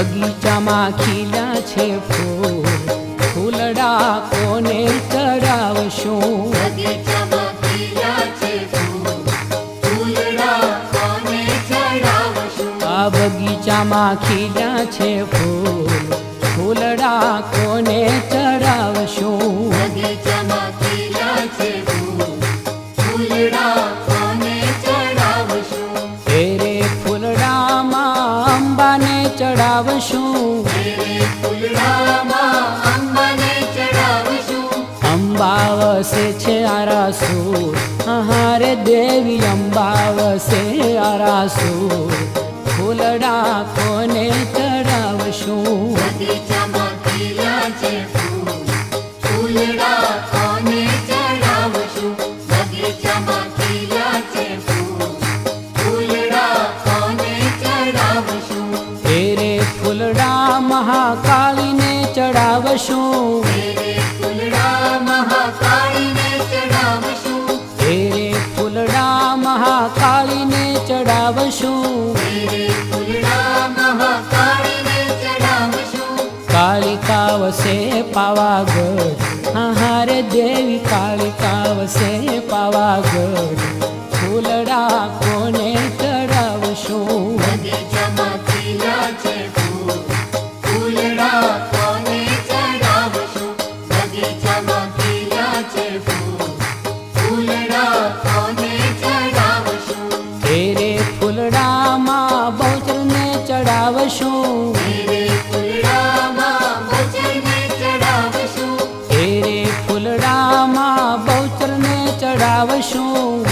બગીચામાં ખીલા છે ફૂલ. ફૂલડા કોને ચડાવશું? આ બગીચામાં ખીલા છે ફૂલ. ફૂલડા કોને ચડાવશું ચડાવશું. અંબાવસે છે આરાસુર. હારે દેવી અંબાવસે આરાસુર. ફૂલડા કોને ચડાવશું. ફૂલડા મહાકાળીને ચડાવશું. ફૂલડા મહાકાળીને ચડાવશું રે ફૂલડા મહાકાળીને ચડાવશું. ફૂલડા મહાકાળીને ચડાવશું કાળિકા વસે પાવાગઢ હારે દેવી કાળિકા વસે પાવાગઢ. ફૂલડા કોને ચડાવશું? ફૂલડા કોને ચડાવશું. એ રે ફૂલડામાં બહુચરને ચડાવશું. મેરે ફૂલડામાં બહુચરને ચડાવશું.